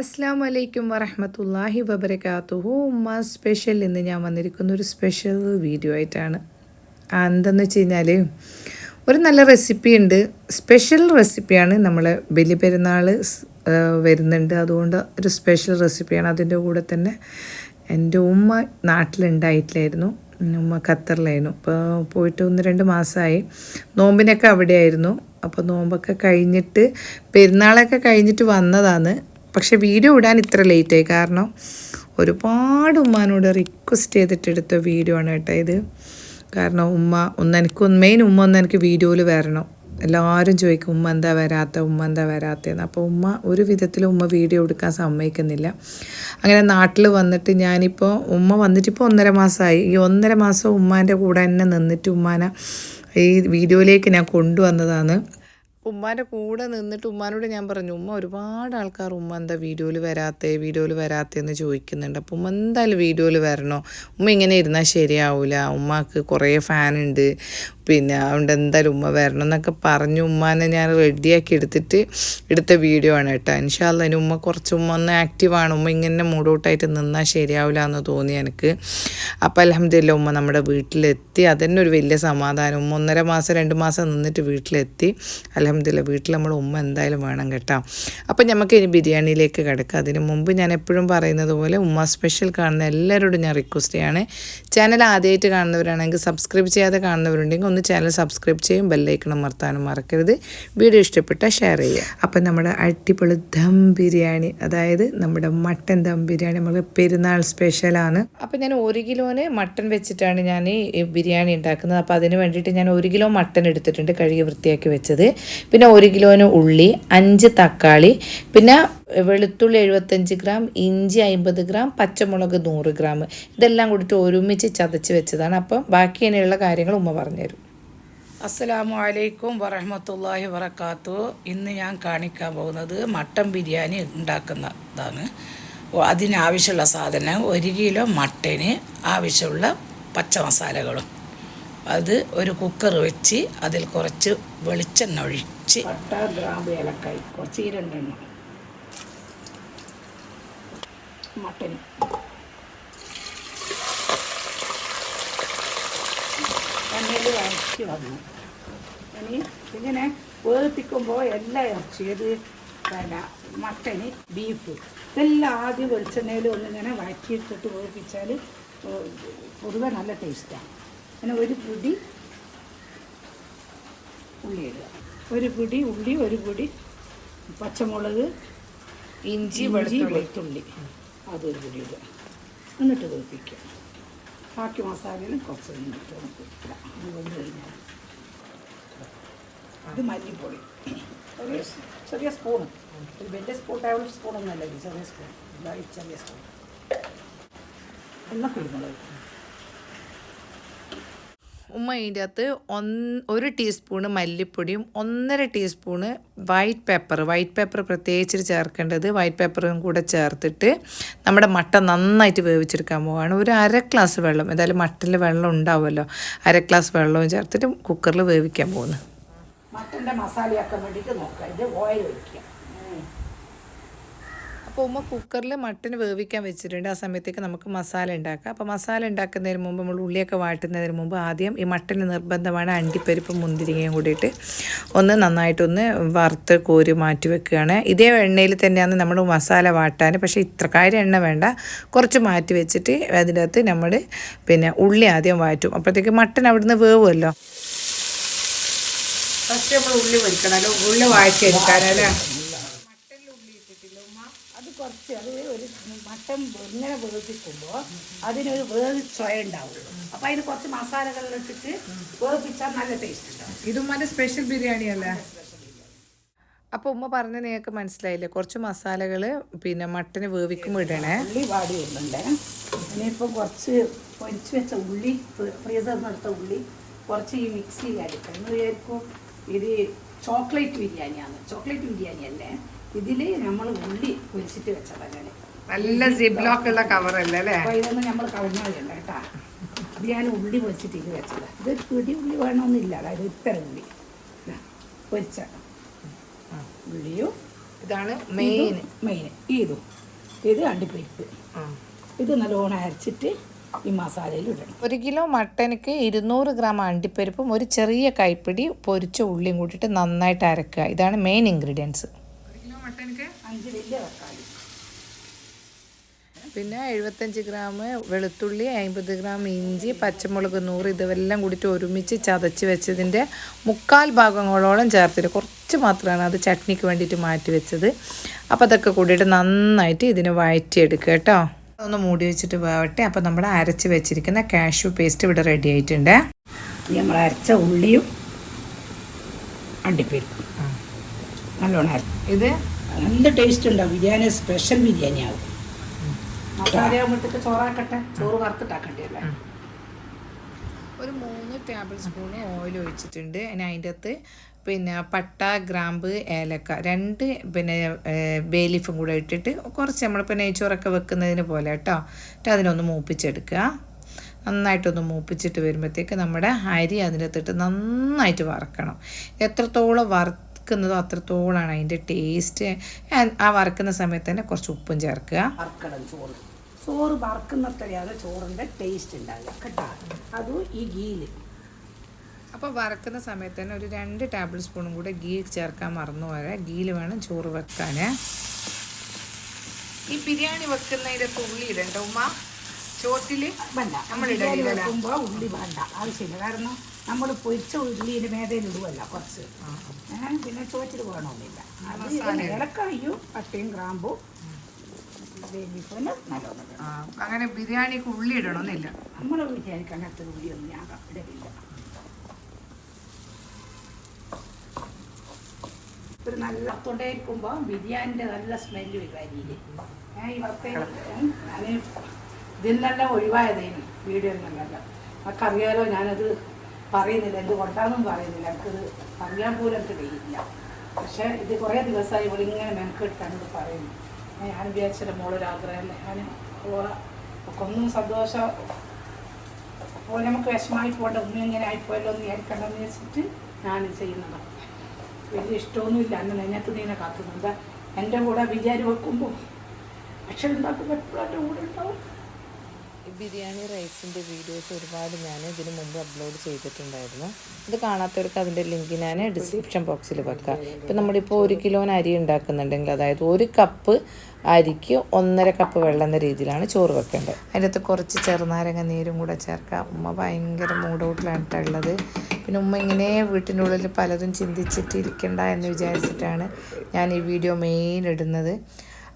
അസ്സാം വലൈക്കും വറഹമത്തല്ലാഹി വബർക്കാത്തുഹു ഉമ്മ സ്പെഷ്യൽ ഇന്ന് ഞാൻ വന്നിരിക്കുന്ന ഒരു സ്പെഷ്യൽ വീഡിയോ ആയിട്ടാണ്. എന്തെന്ന് വെച്ച് കഴിഞ്ഞാൽ ഒരു നല്ല റെസിപ്പി ഉണ്ട്. സ്പെഷ്യൽ റെസിപ്പിയാണ് നമ്മൾ ബലി പെരുന്നാൾ വരുന്നുണ്ട്. അതുകൊണ്ട് ഒരു സ്പെഷ്യൽ റെസിപ്പിയാണ് അതിന്റെ കൂടെ തന്നെ എന്റെ ഉമ്മ നാട്ടിലുണ്ടായിട്ടില്ലായിരുന്നു. ഉമ്മ ഖത്തറിലായിരുന്നു. ഇപ്പോൾ പോയിട്ട് ഒന്ന് രണ്ട് മാസമായി. നോമ്പിനൊക്കെ അവിടെയായിരുന്നു. അപ്പോൾ നോമ്പൊക്കെ കഴിഞ്ഞിട്ട് പെരുന്നാളൊക്കെ കഴിഞ്ഞിട്ട് വന്നതാണ്. പക്ഷെ വീഡിയോ ഇടാൻ ഇത്ര ലേറ്റായി. കാരണം ഒരുപാട് ഉമ്മാനോട് റിക്വസ്റ്റ് ചെയ്തിട്ട് എടുത്ത വീഡിയോ ആണ് കേട്ടോ ഇത്. കാരണം ഉമ്മ ഒന്ന് എനിക്ക് മെയിൻ ഉമ്മ ഒന്ന് എനിക്ക് വീഡിയോയിൽ വരണം. എല്ലാവരും ചോദിക്കും ഉമ്മ എന്താ വരാത്ത? ഉമ്മ എന്താ വരാത്തതെന്ന് അപ്പോൾ ഉമ്മ ഒരു വിധത്തിൽ ഉമ്മ വീഡിയോ എടുക്കാൻ സമ്മതിക്കുന്നില്ല. അങ്ങനെ നാട്ടിൽ വന്നിട്ട് ഞാനിപ്പോൾ ഉമ്മ വന്നിട്ട് വന്നിട്ടിപ്പോൾ ഒന്നര മാസമായി ഈ ഒന്നര മാസം ഉമ്മാന്റെ കൂടെ തന്നെ നിന്നിട്ട് ഉമ്മാനെ ഈ വീഡിയോയിലേക്ക് ഞാൻ കൊണ്ടുവന്നതാണ്. ഉമ്മാന്റെ കൂടെ നിന്നിട്ട് ഉമ്മാനോട് ഞാൻ പറഞ്ഞു ഉമ്മ ഒരുപാട് ആൾക്കാർ ഉമ്മ എന്താ വീഡിയോയിൽ വരാത്തേ വീഡിയോയിൽ വരാത്തേന്ന് ചോദിക്കുന്നുണ്ട്. അപ്പോൾ ഉമ്മ എന്തായാലും വീഡിയോയിൽ വരണോ? ഉമ്മ ഇങ്ങനെ ഇരുന്നാൽ ശരിയാവില്ല ഉമ്മാക്ക് കുറേ ഫാനുണ്ട് പിന്നെ അതുകൊണ്ട് എന്തായാലും ഉമ്മ വരണം എന്നൊക്കെ പറഞ്ഞു. ഉമ്മാനെ ഞാൻ റെഡിയാക്കി എടുത്തിട്ട് എടുത്ത വീഡിയോ ആണ് കേട്ടോ. ഇൻഷാല്ല അതിന് ഉമ്മ കുറച്ച് ഉമ്മ ഒന്ന് ആക്റ്റീവാണ് ഉമ്മ ഇങ്ങനെ മൂഡൗട്ടായിട്ട് നിന്നാൽ ശരിയാവില്ല എന്ന് തോന്നി എനിക്ക്. അപ്പം അലഹമ്മദില്ല ഉമ്മ നമ്മുടെ വീട്ടിലെത്തി. അതന്നെ ഒരു വലിയ സമാധാനം. ഉമ്മ ഒന്നര മാസം രണ്ട് മാസം നിന്നിട്ട് വീട്ടിലെത്തി. അലഹമ്മദില്ല വീട്ടിൽ നമ്മൾ ഉമ്മ എന്തായാലും വേണം കേട്ടോ. അപ്പം നമുക്ക് ഇനി ബിരിയാണിയിലേക്ക് കിടക്കാം. അതിന് മുമ്പ് ഞാൻ എപ്പോഴും പറയുന്നത് പോലെ ഉമ്മ സ്പെഷ്യൽ കാണുന്ന എല്ലാവരോടും ഞാൻ റിക്വസ്റ്റ് ചെയ്യാണ്. ചാനൽ ആദ്യമായിട്ട് കാണുന്നവരാണെങ്കിൽ സബ്സ്ക്രൈബ് ചെയ്യാതെ കാണുന്നവരുണ്ടെങ്കിൽ ഒന്ന് ചാനൽ സബ്സ്ക്രൈബ് ചെയ്യും ബെല്ലൈക്കണം മറത്താനും മറക്കരുത്. വീഡിയോ ഇഷ്ടപ്പെട്ടാൽ ഷെയർ ചെയ്യുക. അപ്പം നമ്മുടെ അടിപൊളി ദം ബിരിയാണി അതായത് നമ്മുടെ മട്ടൻ ദം ബിരിയാണി നമ്മൾ പെരുന്നാൾ സ്പെഷ്യലാണ് അപ്പം ഞാൻ ഒരു കിലോന് മട്ടൻ വെച്ചിട്ടാണ് ഞാൻ ഈ ബിരിയാണി ഉണ്ടാക്കുന്നത്. അപ്പോൾ അതിന് വേണ്ടിയിട്ട് ഞാൻ ഒരു കിലോ മട്ടൻ എടുത്തിട്ടുണ്ട് കഴുകി വൃത്തിയാക്കി വെച്ചത്. പിന്നെ ഒരു കിലോന് ഉള്ളി അഞ്ച് തക്കാളി പിന്നെ വെളുത്തുള്ളി എഴുപത്തഞ്ച് ഗ്രാം ഇഞ്ചി അമ്പത് ഗ്രാം പച്ചമുളക് നൂറ് ഗ്രാം. ഇതെല്ലാം കൂടിയിട്ട് ഒരുമിച്ച് ചതച്ച് വെച്ചതാണ്. അപ്പം ബാക്കി ഇനിയുള്ള കാര്യങ്ങൾ ഉമ്മ പറഞ്ഞുതരും അസ്സലാമു അലൈക്കും വറഹമത്തല്ലാഹി വറക്കാത്തു. ഇന്ന് ഞാൻ കാണിക്കാൻ പോകുന്നത് മട്ടൻ ബിരിയാണി ഉണ്ടാക്കുന്നതാണ്. അതിനാവശ്യമുള്ള സാധനം ഒരു കിലോ മട്ടന് ആവശ്യമുള്ള പച്ചമസാലകളും അത് ഒരു കുക്കർ വെച്ച് അതിൽ കുറച്ച് വെളിച്ചെണ്ണ ഒഴിച്ച് പട്ട ഗ്രാമ്പ് ഏലക്കായി കുറച്ച് ഈ രണ്ടെണ്ണം. മട്ടന്. എണ്ണയിൽ ഇറച്ചി വന്നു ഇനി ഇങ്ങനെ വേർപ്പിക്കുമ്പോൾ എല്ലാ ഇറച്ചി ഇത് പിന്നെ മട്ടന് ബീഫ് ഇതെല്ലാം ആദ്യം വെളിച്ചെണ്ണയിൽ ഒന്നിങ്ങനെ വഴറ്റിയിട്ടിട്ട് വേർപ്പിച്ചാൽ പൊതുവെ നല്ല ടേസ്റ്റാണ് അങ്ങനെ ഒരു പിടി ഉള്ളി ഇടുക. ഒരു പിടി ഉള്ളി ഒരു പിടി പച്ചമുളക് ഇഞ്ചി ഇഞ്ചി വെളുത്തുള്ളി. അതൊരു പിടി ഇടുക. എന്നിട്ട് വേർപ്പിക്കുക ബാക്കി മസാലയിലും കുറച്ച് കഴിഞ്ഞിട്ട് നമുക്ക് ഇടാം. അത് മല്ലിപ്പൊടി. ചെറിയ സ്പൂൺ. ഒരു വലിയ സ്പൂൺ ടേബിൾ സ്പൂണൊന്നുമല്ല ഇത് ചെറിയ സ്പൂൺ. ചെറിയ സ്പൂൺ. എണ്ണ കുരുമുളക് ഉമ്മ ഇതിന്റെ അകത്ത് ഒരു ടീസ്പൂണ് മല്ലിപ്പൊടിയും ഒന്നര teaspoon white pepper white pepper പ്രത്യേകിച്ച് ചേർക്കേണ്ടത് വൈറ്റ് പേപ്പറും കൂടെ ചേർത്തിട്ട് നമ്മുടെ മട്ട നന്നായിട്ട് വേവിച്ചെടുക്കാൻ പോവുകയാണ് ഒരു അര ഗ്ലാസ് വെള്ളം ഏതായാലും മട്ടിൽ വെള്ളം ഉണ്ടാവുമല്ലോ. അര ഗ്ലാസ് വെള്ളവും ചേർത്തിട്ട് കുക്കറിൽ വേവിക്കാൻ പോകുന്നു മട്ടന്റെ മസാലയാക്കാൻ വേണ്ടിയിട്ട് നോക്കാം. ഇത് ഓയിൽ ഒഴിക്കുക അപ്പോൾ ഉമ്മ കുക്കറിൽ മട്ടൻ വേവിക്കാൻ വെച്ചിട്ടുണ്ട്. ആ സമയത്തേക്ക് നമുക്ക് മസാല ഉണ്ടാക്കാം. അപ്പോൾ മസാല ഉണ്ടാക്കുന്നതിന് മുമ്പ് നമ്മൾ ഉള്ളിയൊക്കെ വാട്ടുന്നതിന് മുമ്പ് ആദ്യം ഈ മട്ടന് നിർബന്ധമാണ് അണ്ടിപ്പരിപ്പ് മുന്തിരിങ്ങയും കൂടിയിട്ട് ഒന്ന് നന്നായിട്ടൊന്ന് വറുത്ത് കോരി മാറ്റി വെക്കുകയാണ്. ഇതേ എണ്ണയിൽ തന്നെയാണ് നമ്മൾ മസാല വാട്ടാൻ. പക്ഷേ ഇത്ര കാര്യം എണ്ണ വേണ്ട. കുറച്ച് മാറ്റി വെച്ചിട്ട് അതിന്റെ അകത്ത് നമ്മൾ പിന്നെ ഉള്ളി ആദ്യം വാറ്റും. അപ്പോഴത്തേക്ക് മട്ടൻ അവിടുന്ന് വേവുമല്ലോ. ഫസ്റ്റ് നമ്മൾ ഉള്ളി പൊരിക്കണമല്ലോ ഉള്ളി വാഴ്ചയെടുക്കാനല്ലേ അത് കുറച്ച് അത് ഒരു മട്ടൻ ഇങ്ങനെ വേവിക്കുമ്പോൾ അതിനൊരു വേവി ചൊയ ഉണ്ടാവും. അപ്പോൾ അതിന് കുറച്ച് മസാലകളിലിട്ടിട്ട് വേവിച്ചാൽ നല്ല ടേസ്റ്റ് ഉണ്ടാവും. മറ്റേ സ്പെഷ്യൽ ബിരിയാണി അല്ലേ? അപ്പോൾ ഉമ്മ പറഞ്ഞ നിങ്ങൾക്ക് മനസ്സിലായില്ലേ? കുറച്ച് മസാലകൾ പിന്നെ മട്ടന് വേവിക്കുമ്പോൾ ഇടണേ. ഉള്ളി വാടി വരുന്നുണ്ട്. ഇനിയിപ്പോൾ കുറച്ച് പൊരിച്ചു വെച്ച ഉള്ളി ഫ്രീസറിൽ ഉള്ളി കുറച്ച് ഈ മിക്സിയിൽ അടിക്കണം. എന്ന് വിചാരിക്കും ഇത് ചോക്ലേറ്റ് ബിരിയാണിയാണ്. ചോക്ലേറ്റ് ബിരിയാണി അല്ലേ ഇതിൽ നമ്മൾ ഉള്ളി പൊരിച്ചിട്ട് വെച്ചതങ്ങനെ നല്ല സിബ്ലോക്ക് ഉള്ള കവറല്ലേ അല്ലേ അപ്പോൾ ഇതൊന്നും നമ്മൾ കളഞ്ഞില്ല കേട്ടാ. ഇത് ഞാൻ ഉള്ളി പൊരിച്ചിട്ട് ഇത് വെച്ചത്. ഇത് ഒരു പിടി ഉള്ളി വേണമെന്നില്ല അതായത് ഇത്ര ഉള്ളി. പൊരിച്ച ഉള്ളിയും ഇതാണ് മെയിൻ മെയിൻ ഇതും. ഇത് അണ്ടിപ്പരിപ്പ്. ഇത് നല്ലോണം അരച്ചിട്ട് ഈ മസാലയിൽ ഇടണം. ഒരു കിലോ മട്ടനക്ക് ഇരുന്നൂറ് ഗ്രാം അണ്ടിപ്പരിപ്പും ഒരു ചെറിയ കൈപ്പിടി പൊരിച്ച ഉള്ളിയും കൂട്ടിയിട്ട് നന്നായിട്ട് അരക്കുക. ഇതാണ് മെയിൻ ഇൻഗ്രീഡിയൻസ് ഒരു കിലോ മട്ടനക്ക് അഞ്ച് വലിയ തക്കാളി പിന്നെ എഴുപത്തഞ്ച് ഗ്രാം വെളുത്തുള്ളി അമ്പത് ഗ്രാം ഇഞ്ചി പച്ചമുളക് നൂറ് ഇതെല്ലാം കൂടിയിട്ട് ഒരുമിച്ച് ചതച്ച് വെച്ചതിന്റെ മുക്കാൽ ഭാഗങ്ങളോളം ചേർത്തിട്ട് കുറച്ച് മാത്രമാണ് അത് ചട്നിക്ക് വേണ്ടിയിട്ട് മാറ്റി വെച്ചത്. അപ്പോൾ അതൊക്കെ കൂടിയിട്ട് നന്നായിട്ട് ഇതിനെ വഴറ്റിയെടുക്കുക കേട്ടോ. ഒന്ന് മൂടി വെച്ചിട്ട് വേവട്ടെ. അപ്പോൾ നമ്മൾ അരച്ച് വെച്ചിരിക്കുന്ന കാഷ്യൂ പേസ്റ്റ് ഇവിടെ റെഡി ആയിട്ടുണ്ട്. നമ്മൾ അരച്ച ഉള്ളിയും അണ്ടിപ്പേരും നല്ലോണം അര ഇത്? നല്ല ടേസ്റ്റ് ഉണ്ടാവും. ബിരിയാണി സ്പെഷ്യൽ ബിരിയാണി ആവും മസാലയാകുമ്പോഴത്തേക്ക് ചോറാക്കട്ടെ? ചോറ് വറുത്തിട്ടാക്കണ്ടല്ലേ ഒരു മൂന്ന് ടേബിൾ സ്പൂൺ ഓയിൽ ഒഴിച്ചിട്ടുണ്ട്. ഇനി അതിന്റെ അകത്ത് പിന്നെ പട്ട ഗ്രാമ്പ് ഏലക്ക രണ്ട് പിന്നെ ബേലീഫും കൂടെ ഇട്ടിട്ട് കുറച്ച് നമ്മളിപ്പോൾ നെയ്ച്ചോറൊക്കെ വെക്കുന്നതിന് പോലെ കേട്ടോ. എന്നിട്ട് അതിനൊന്ന് മൂപ്പിച്ചെടുക്കുക. നന്നായിട്ടൊന്ന് മൂപ്പിച്ചിട്ട് വരുമ്പോഴത്തേക്ക് നമ്മുടെ അരി അതിനകത്തിട്ട് നന്നായിട്ട് വറക്കണം. എത്രത്തോളം വറുക്കുന്നതോ അത്രത്തോളമാണ് അതിന്റെ ടേസ്റ്റ് ആ വറക്കുന്ന സമയത്ത് തന്നെ കുറച്ച് ഉപ്പും ചേർക്കുക. വറുക്കണം ചോറ്. ചോറ് വറുക്കുന്നത്രയാണ് ചോറിന്റെ ടേസ്റ്റ് ഉണ്ടാവുക കേട്ടോ. അതും ഈ ഗീൽ അപ്പോൾ വറക്കുന്ന സമയത്ത് തന്നെ ഒരു രണ്ട് ടേബിൾ സ്പൂണും കൂടെ ഗീ ചേർക്കാൻ മറന്നു പോരെ ഗീയിൽ വേണം ചോറ് വെക്കാൻ. ഈ ബിരിയാണി വെക്കുന്നതിന്റെ ഉള്ളി ഇടണ്ട ഉമ്മ. ചോറ്റിൽ വേണ്ട. നമ്മൾ. വെക്കുമ്പോൾ ഉള്ളി വേണ്ട. ആവശ്യമില്ല. കാരണം നമ്മൾ പൊരിച്ച ഉള്ളിന്റെ മേതയിൽ ഇടുവല്ല കുറച്ച്. പിന്നെ ചോറ്റിൽ വേണമെന്നില്ല അത് ഇളക്കായും പട്ടയും ഗ്രാമ്പും അങ്ങനെ ബിരിയാണിക്ക് ഉള്ളി ഇടണമെന്നില്ല നമ്മളെ ബിരിയാണിക്ക് അങ്ങനത്തെ ഉള്ളിയൊന്നും ഞാൻ ഇടവില്ല ഒരു നല്ല തൊണ്ടയിരിക്കുമ്പോൾ ബിരിയാണിന്റെ നല്ല സ്മെല്ല് വരും അരിയിൽ ഞാൻ ഈ വറുത്ത ഞാൻ ഇതിനെല്ലാം ഒഴിവായതേനും. വീഡിയോ ഒന്നല്ല നമുക്കറിയാലോ ഞാനത് പറയുന്നില്ല എന്ത് എന്തുകൊണ്ടാണെന്നും പറയുന്നില്ല. എനിക്കത് അറിയാൻ പോലും എനിക്ക് കഴിയില്ല പക്ഷേ ഇത് കുറേ ദിവസമായി ഇവിടെ ഇങ്ങനെ മെനക്കെട്ടാണ് പറയുന്നു ഞാൻ വിചാരിച്ചിട്ട് മോളൊരാഗ്രഹമല്ല ഞാൻ ഓളെ ഒന്നും സന്തോഷം അപ്പോൾ നമുക്ക് വിഷമായി പോകണ്ട ഒന്നും ഇങ്ങനെ ആയിപ്പോയല്ലോ എന്ന് വിചാരിക്കണ്ടെന്ന് വെച്ചിട്ട് ഞാൻ ചെയ്യുന്നതാണ് വലിയ ഇഷ്ടമൊന്നുമില്ല അന്ന് നെഞ്ഞത്ത് നീനെ കാത്തുന്നുണ്ട് എന്റെ കൂടെ വിചാരി വെക്കുമ്പോൾ പക്ഷെ ഉണ്ടാക്കുമ്പോൾ എപ്പോഴും എന്റെ കൂടെ ഉണ്ടാവും ബിരിയാണി റൈസിന്റെ വീഡിയോസ് ഒരുപാട് ഞാൻ ഇതിനു മുമ്പ് അപ്ലോഡ് ചെയ്തിട്ടുണ്ടായിരുന്നു. ഇത് കാണാത്തവർക്ക് അതിന്റെ ലിങ്ക് ഞാൻ ഡിസ്ക്രിപ്ഷൻ ബോക്സിൽ വെക്കാം. ഇപ്പം നമ്മളിപ്പോൾ ഒരു കിലോന് അരി ഉണ്ടാക്കുന്നുണ്ടെങ്കിൽ അതായത് ഒരു കപ്പ് അരിക്ക് ഒന്നര കപ്പ് വെള്ളം എന്ന രീതിയിലാണ് ചോറ് വെക്കേണ്ടത്. അതിന്റെ അകത്ത് കുറച്ച് ചെറുനാരങ്ങ നീരും കൂടെ ചേർക്കാം. ഉമ്മ ഭയങ്കര മൂഡൗട്ടിലാണിട്ടുള്ളത് പിന്നെ ഉമ്മ ഇങ്ങനെ വീട്ടിന്റെ ഉള്ളിൽ പലതും ചിന്തിച്ചിട്ട് ഇരിക്കണ്ട എന്ന് വിചാരിച്ചിട്ടാണ് ഞാൻ ഈ വീഡിയോ മെയിൻ ഇടുന്നത്.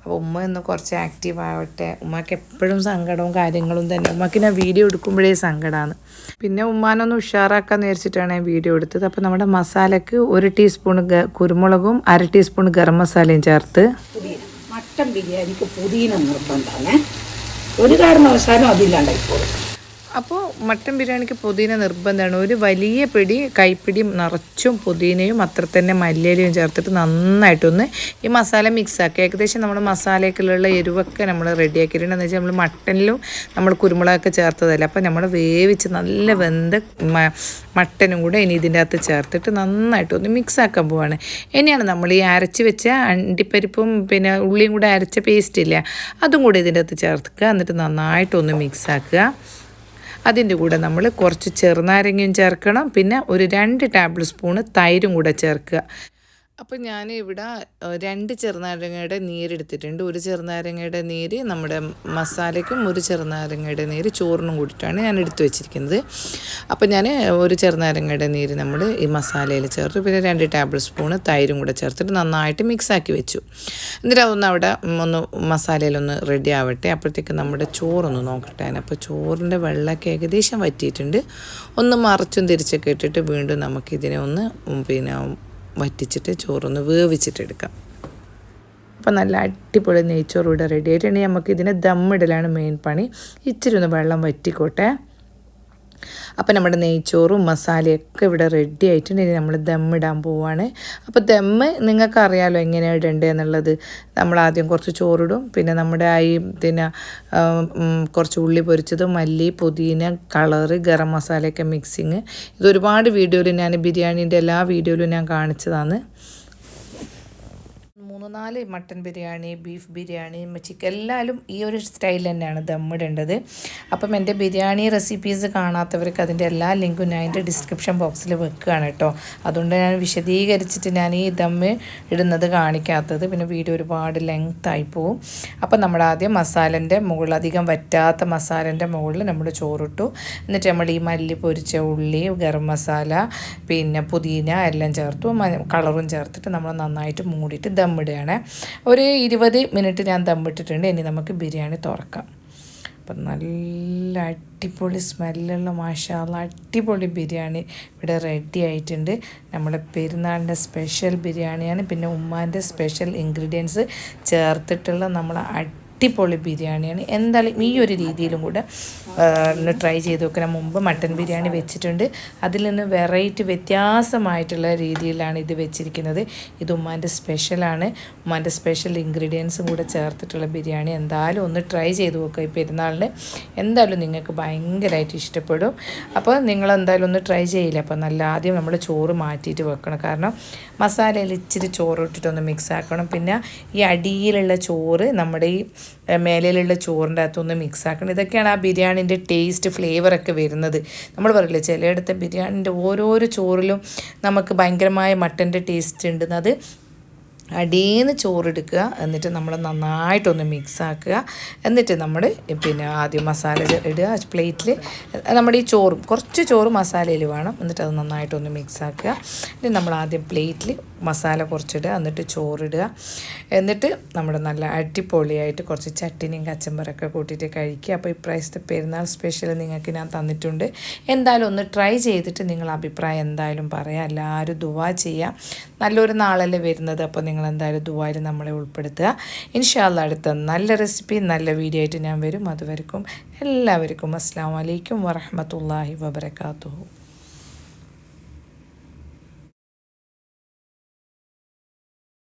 അപ്പോൾ ഉമ്മ ഒന്ന് കുറച്ച് ആക്റ്റീവ് ആവട്ടെ. ഉമ്മക്ക് എപ്പോഴും സങ്കടവും കാര്യങ്ങളും തന്നെ. ഉമ്മക്ക് ഞാൻ വീഡിയോ എടുക്കുമ്പോഴേ സങ്കടമാണ് പിന്നെ ഉമ്മാനൊന്ന് ഉഷാറാക്കാന്ന് വിചാരിച്ചിട്ടാണ് ഞാൻ വീഡിയോ എടുത്തത്. അപ്പോൾ നമ്മുടെ മസാലക്ക് ഒരു ടീസ്പൂൺ കുരുമുളകും അര ടീസ്പൂൺ ഗരം മസാലയും ചേർത്ത്. മട്ടൻ ബിരിയാണിക്ക് പുതിയ നിർബന്ധമാണ്. ഒരു കാരണവശാലും അതില്ലാണ്ടായിപ്പോഴും അപ്പോൾ മട്ടൻ ബിരിയാണിക്ക് പുതിന നിർബന്ധമാണ്. ഒരു വലിയ പിടി കൈപ്പിടി നിറച്ചും പുതിനയും അത്ര തന്നെ മല്ലിയിലയും ചേർത്തിട്ട് നന്നായിട്ടൊന്ന് ഈ മസാല മിക്സ് ആക്കുക. ഏകദേശം നമ്മൾ മസാലയ്ക്കുള്ള എരിവൊക്കെ നമ്മൾ റെഡിയാക്കിയിട്ടുണ്ട്. എന്ന് വെച്ചാൽ നമ്മൾ മട്ടനിലും നമ്മൾ കുരുമുളകൊക്കെ ചേർത്തതല്ല. അപ്പോൾ നമ്മൾ വേവിച്ച് നല്ല വെന്ത മട്ടനും കൂടെ ഇനി ഇതിന്റെ അകത്ത് ചേർത്തിട്ട് നന്നായിട്ടൊന്ന് മിക്സ് ആക്കാൻ പോവാണ്. ഇനിയാണ് നമ്മൾ ഈ അരച്ച് വെച്ച അണ്ടിപ്പരിപ്പും പിന്നെ ഉള്ളിയും കൂടെ അരച്ച പേസ്റ്റ് ഇല്ല അതും കൂടി ഇതിന്റെ അകത്ത് ചേർക്കുക. എന്നിട്ട് നന്നായിട്ടൊന്ന് മിക്സ് ആക്കുക. അതിന്റെ കൂടെ നമ്മൾ കുറച്ച് ചെറുനാരങ്ങയും ചേർക്കണം. പിന്നെ ഒരു രണ്ട് ടേബിൾ സ്പൂണ് തൈരും കൂടെ ചേർക്കുക. അപ്പോൾ ഞാൻ ഇവിടെ രണ്ട് ചെറുനാരങ്ങയുടെ നീരെടുത്തിട്ടുണ്ട്. ഒരു ചെറുനാരങ്ങയുടെ നീര് നമ്മുടെ മസാലയ്ക്കും ഒരു ചെറുനാരങ്ങയുടെ നീര് ചോറിനും കൂടിയിട്ടാണ് ഞാൻ എടുത്തു വെച്ചിരിക്കുന്നത്. അപ്പോൾ ഞാൻ ഒരു ചെറുനാരങ്ങയുടെ നീര് നമ്മൾ ഈ മസാലയിൽ ചേർത്ത് പിന്നെ രണ്ട് ടേബിൾ സ്പൂണ് തൈരും കൂടെ ചേർത്തിട്ട് നന്നായിട്ട് മിക്സ് ആക്കി വെച്ചു. എന്നിട്ട് അതൊന്ന് അവിടെ ഒന്ന് മസാലയിലൊന്ന് റെഡി ആവട്ടെ. അപ്പോഴത്തേക്ക് നമ്മുടെ ചോറൊന്ന് നോക്കട്ടെ. അപ്പോൾ ചോറിന്റെ വെള്ളമൊക്കെ ഏകദേശം വറ്റിയിട്ടുണ്ട്. ഒന്ന് മറച്ചും തിരിച്ചൊക്കെ ഇട്ടിട്ട് വീണ്ടും നമുക്കിതിനെ ഒന്ന് പിന്നെ വറ്റിച്ചിട്ട് ചോറൊന്ന് വേവിച്ചിട്ടെടുക്കാം അപ്പോൾ നല്ല അടിപൊളി നെയ്ച്ചോറ് ഇവിടെ റെഡി ആയിട്ടുണ്ടെങ്കിൽ നമുക്ക് ഇതിന് ദമ്മിടലാണ് മെയിൻ പണി. ഇച്ചിരി ഒന്ന് വെള്ളം വറ്റിക്കോട്ടെ. അപ്പോൾ നമ്മുടെ നെയ്ച്ചോറും മസാലയൊക്കെ ഇവിടെ റെഡി ആയിട്ടുണ്ട്. ഇനി നമ്മൾ ഇടാൻ പോവാണ്. അപ്പോൾ ദമ്മ് നിങ്ങൾക്ക് അറിയാലോ എങ്ങനെയാണ് ഇടേണ്ടത് എന്നുള്ളത് നമ്മൾ ആദ്യം കുറച്ച് ചോറിടും. പിന്നെ നമ്മുടെ ഈ പിന്നെ കുറച്ച് ഉള്ളി പൊരിച്ചത് മല്ലി പുതിന കളറ് ഗരം മസാലയൊക്കെ മിക്സിങ് ഇത് ഒരുപാട് വീഡിയോയിൽ ഞാൻ ബിരിയാണീന്റെ എല്ലാ വീഡിയോയിലും ഞാൻ കാണിച്ചതാണ്. മൂന്ന് നാല് mutton biryani beef biryani chicken എല്ലാവരും ഈ ഒരു സ്റ്റൈൽ തന്നെയാണ് ദമ്മിടേണ്ടത് അപ്പം എന്റെ ബിരിയാണി റെസിപ്പീസ് കാണാത്തവർക്ക് അതിന്റെ എല്ലാ ലിങ്കും ഞാൻ എന്റെ ഡിസ്ക്രിപ്ഷൻ ബോക്സിൽ വെക്കുകയാണ് കേട്ടോ. അതുകൊണ്ട് ഞാൻ വിശദീകരിച്ചിട്ട് ഞാൻ ഈ ദമ്മ് ഇടുന്നത് കാണിക്കാത്തത്. പിന്നെ വീഡിയോ ഒരുപാട് ലെങ്ത് ആയി പോവും. അപ്പം നമ്മൾ ആദ്യം മസാലന്റെ മുകളിൽ അധികം വറ്റാത്ത മസാലന്റെ മുകളിൽ നമ്മൾ ചോറിട്ടു. എന്നിട്ട് നമ്മൾ ഈ മല്ലി പൊരിച്ച ഉള്ളി ഗരം മസാല പിന്നെ പുതിന എല്ലാം ചേർത്തു. കളറും ചേർത്തിട്ട് നമ്മൾ നന്നായിട്ട് മൂടിയിട്ട് ദമ്മിടുകയാണ് ഒരു ഇരുപത് മിനിറ്റ് ഞാൻ ദമ്മിട്ടിട്ടുണ്ട് ഇനി നമുക്ക് ബിരിയാണി തുറക്കാം. അപ്പം നല്ല അടിപൊളി സ്മെല്ലുള്ള മാഷാല്ല അടിപൊളി ബിരിയാണി ഇവിടെ റെഡി ആയിട്ടുണ്ട്. നമ്മുടെ പെരുന്നാളിന്റെ സ്പെഷ്യൽ ബിരിയാണിയാണ്. പിന്നെ ഉമ്മാന്റെ സ്പെഷ്യൽ ഇൻഗ്രീഡിയൻസ് ചേർത്തിട്ടുള്ള നമ്മളെ അടിപൊളി ബിരിയാണിയാണ്. എന്തായാലും ഈ ഒരു രീതിയിലും കൂടെ ഒന്ന് ട്രൈ ചെയ്ത് നോക്കണം. മുമ്പ് മട്ടൻ ബിരിയാണി വെച്ചിട്ടുണ്ട്. അതിൽ നിന്ന് വെറൈറ്റി വ്യത്യാസമായിട്ടുള്ള രീതിയിലാണ് ഇത് വെച്ചിരിക്കുന്നത്. ഇത് ഉമ്മാന്റെ സ്പെഷ്യലാണ് ഉമ്മാന്റെ സ്പെഷ്യൽ ഇൻഗ്രീഡിയൻസും കൂടെ ചേർത്തിട്ടുള്ള ബിരിയാണി. എന്തായാലും ഒന്ന് ട്രൈ ചെയ്ത് നോക്കുക ഈ പെരുന്നാളിന്. എന്തായാലും നിങ്ങൾക്ക് ഭയങ്കരമായിട്ട് ഇഷ്ടപ്പെടും. അപ്പോൾ നിങ്ങൾ എന്തായാലും ഒന്ന് ട്രൈ ചെയ്യില്ല? അപ്പോൾ നല്ല ആദ്യം നമ്മൾ ചോറ് മാറ്റിയിട്ട് വെക്കണം. കാരണം മസാലയിൽ ഇച്ചിരി ചോറ് ഇട്ടിട്ടൊന്ന് മിക്സ് ആക്കണം. പിന്നെ ഈ അടിയിലുള്ള ചോറ് നമ്മുടെ ഈ ഏഹ്, മേലിലുള്ള ചോറിന്റെ അകത്തൊന്ന് മിക്സ് ആക്കണം. ഇതൊക്കെയാണ് ആ ബിരിയാണിന്റെ ടേസ്റ്റ് ഫ്ലേവറൊക്കെ വരുന്നത്. നമ്മൾ പറയില്ലേ ചിലയിടത്തെ ബിരിയാണിന്റെ ഓരോരോ ചോറിലും നമുക്ക് ഭയങ്കരമായ മട്ടന്റെ ടേസ്റ്റ് ഉണ്ടെന്നത് അടിയിന്ന് ചോറെടുക്കുക. എന്നിട്ട് നമ്മൾ നന്നായിട്ടൊന്ന് മിക്സ് ആക്കുക എന്നിട്ട് നമ്മൾ പിന്നെ ആദ്യം മസാല ഇടുക. പ്ലേറ്റിൽ നമ്മുടെ ഈ ചോറും കുറച്ച് ചോറ് മസാലയിൽ വേണം. എന്നിട്ട് അത് നന്നായിട്ടൊന്ന് മിക്സ് ആക്കുക എന്നിട്ട് നമ്മൾ ആദ്യം പ്ലേറ്റിൽ മസാല കുറച്ചിടുക. എന്നിട്ട് ചോറിടുക. എന്നിട്ട് നമ്മൾ നല്ല അടിപൊളിയായിട്ട് കുറച്ച് ചട്ടിനിയും കച്ചമ്പറൊക്കെ കൂട്ടിയിട്ട് കഴിക്കുക. അപ്പോൾ ഇപ്രാവശ്യത്തെ പെരുന്നാൾ സ്പെഷ്യൽ നിങ്ങൾക്ക് ഞാൻ തന്നിട്ടുണ്ട്. എന്തായാലും ഒന്ന് ട്രൈ ചെയ്തിട്ട് നിങ്ങൾ അഭിപ്രായം എന്തായാലും പറയാം. എല്ലാവരും ദുവാ ചെയ്യാം നല്ലൊരു നാളല്ലേ വരുന്നത്. അപ്പോൾ നിങ്ങൾ എന്തായാലും ദുബായിൽ നമ്മളെ ഉൾപ്പെടുത്തുക. ഇൻഷാല്ല അടുത്ത നല്ല റെസിപ്പി നല്ല വീഡിയോ ആയിട്ട് ഞാൻ വരും. അതുവരെക്കും എല്ലാവർക്കും അസ്സാം വലൈക്കും വറഹമത്തല്ലാഹി വബർക്കാത്തു